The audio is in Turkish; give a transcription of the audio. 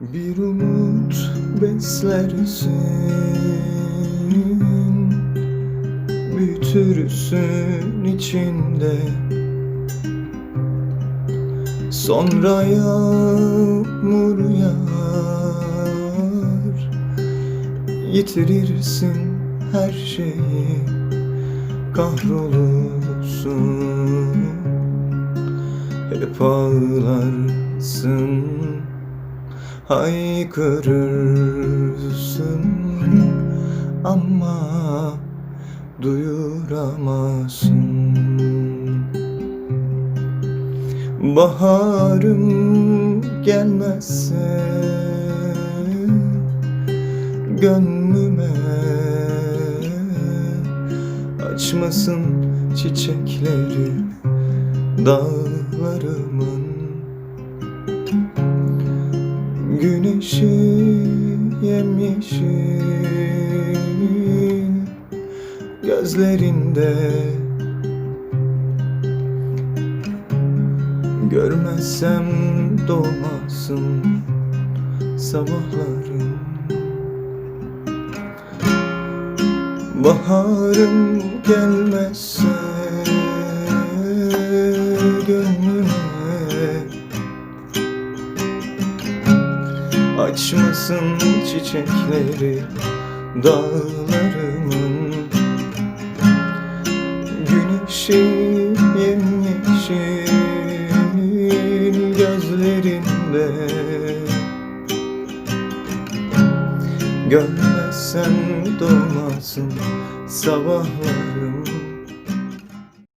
Bir umut beslersin Büyütürsün içinde. Sonra yağmur yağar Yitirirsin her şeyi Kahrolursun. Hep ağlarsın Haykırırsın Ama duyuramazsın. Baharım gelmezse Gönlüme Açmasın çiçekleri Dağlarımın Güneşi yemyeşil Gözlerinde. Görmezsem doğmasın sabahlarım Baharım gelmezse Açmasın çiçekleri dağlarımın. Güneşi yemyeşil gözlerinde. Görmezsen doğmasın sabahlarım